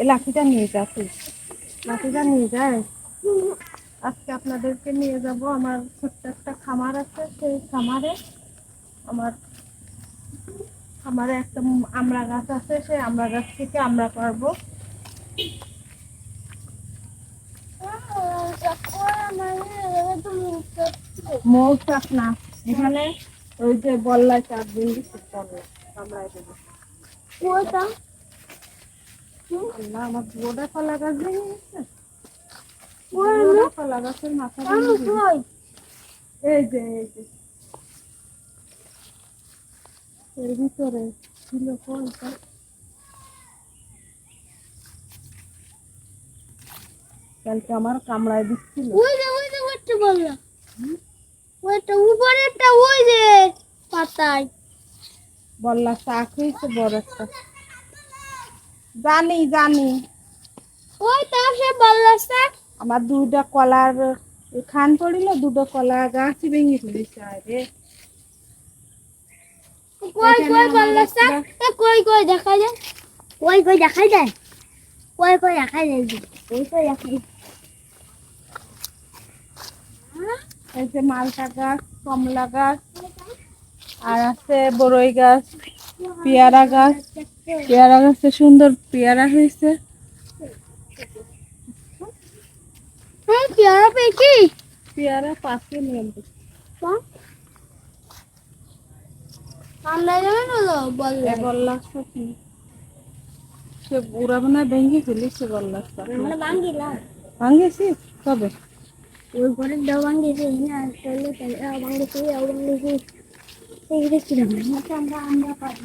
এই লাঠিটা নিয়ে যা লাঠিটা নিয়ে যায় আজকে আপনাদেরকে নিয়ে যাব আমার ছোট্ট একটা খামার আছে, সেই খামারে। আমার খামারে একটা আমড়া গাছ আছে, সেই আমড়া গাছ থেকে আমরা পারব। মৌচাক না, এখানে ওই যে বল্লায় চার দিন বল্লা কামড়ায় আল্লাহ আমার বুয়োটা কলা গাছ ভেঙে গেছে। কলা গাছের মাথা এই যে এই যে। এর ভিতরে ছিল কোনটা কালকে আমার কামড়ায় দিচ্ছিল। উপরেরটা ওই যে পাতায়। বল্লা চাক হয়েছে বড় একটা। জানি জানি। ওই তো সে বললাছে আমার দুইটা কলার খান পড়িল দুটো কলা গাছ ভেঙে ফেলিছে আরে কই কই বললাছে কই কই দেখা যায় কই কই দেখা যায় কই কই দেখা যায় কই কই দেখা যায় এই যে মালটা গাছ কমলা গাছ আর আছে বড়ই গাছ পেয়ারা গাছ। পেয়ারা গাছে সুন্দর পেয়ারা হয়েছে। হ্যাঁ পেয়ারা পেয়েছি। পেয়ারা পাশে নিয়ে ঠান্ডা যাবে না তো? বললে সে ভেঙে ফেলিছে কবে? ওই দাও না আমরা আমরা পারি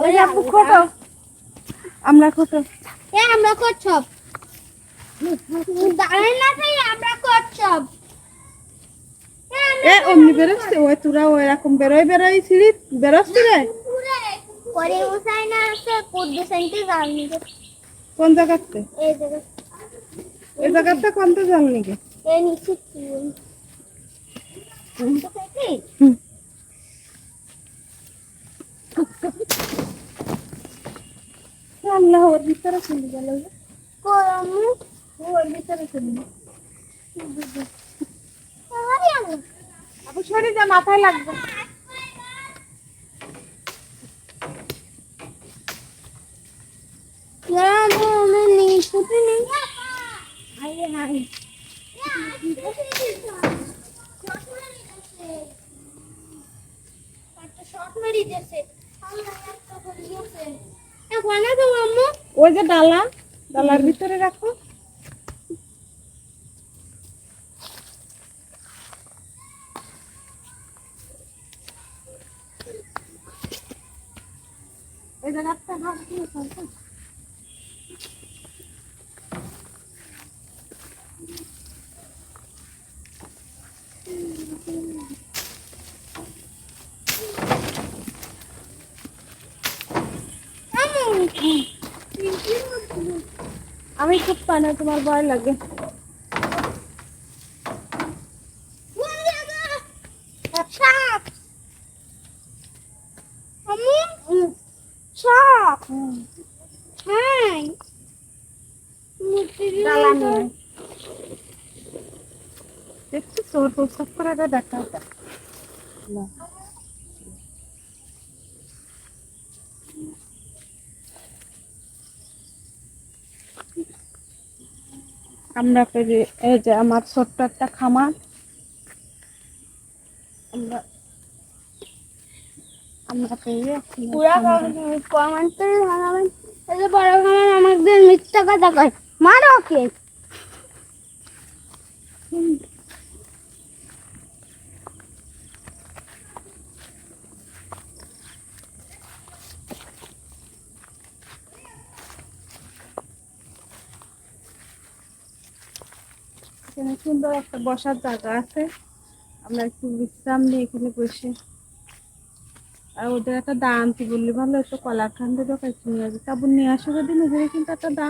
আপু খোটো আমরা খোটো এ আমরা করছব দাঁড়াই না খাই আমরা করছব এ অমনি বেরোচ্ছে? ওই তোরা ওই রকম বেরোয় বেরোয় ছিলি? বেরোচ্ছি রে? পরে উসাই আছে কুদ্দু সেন্টি জানি কোন জায়গাতে? এই জায়গা। জায়গাতে কোন তো জান এই নিচে কি তো খাইছি আল্লাহ ওর ভিতরে চলে গেল কই আমি ওর ভিতরে চলে গেল। আপু সরে যা মাথায় লাগবে। শর্ট মেরি দিয়েছে ওই যে ডালা ডালার ভিতরে রাখো। ওই জায়গাটা আমি খুব পানা তোমার ভয় লাগে। সাপ! আম্মু সাপ! হ্যাঁ ডালা নিয়ে দেখছি তোর প্রস্তাব করে এটা দেখা আমরা পেরে এই যে আমার ছোট্ট একটা খামার আমরা আমরা পেয়ে পুরা কমেন্ট করে জানাবেন এই যে বড় খামার আমাদের মিথ্যা কথা কয় মারো ওকে এখানে সুন্দর একটা বসার জায়গা আছে। আমরা একটু বিশ্রাম নিয়ে এখানে বসে। আর ওদের একটা দা আনতে বললি? ভালো একটু কলার ঠান্ডা দোকান নিয়ে আসবে। তারপর নিয়ে আসো দিন ওদের কিন্তু একটা দা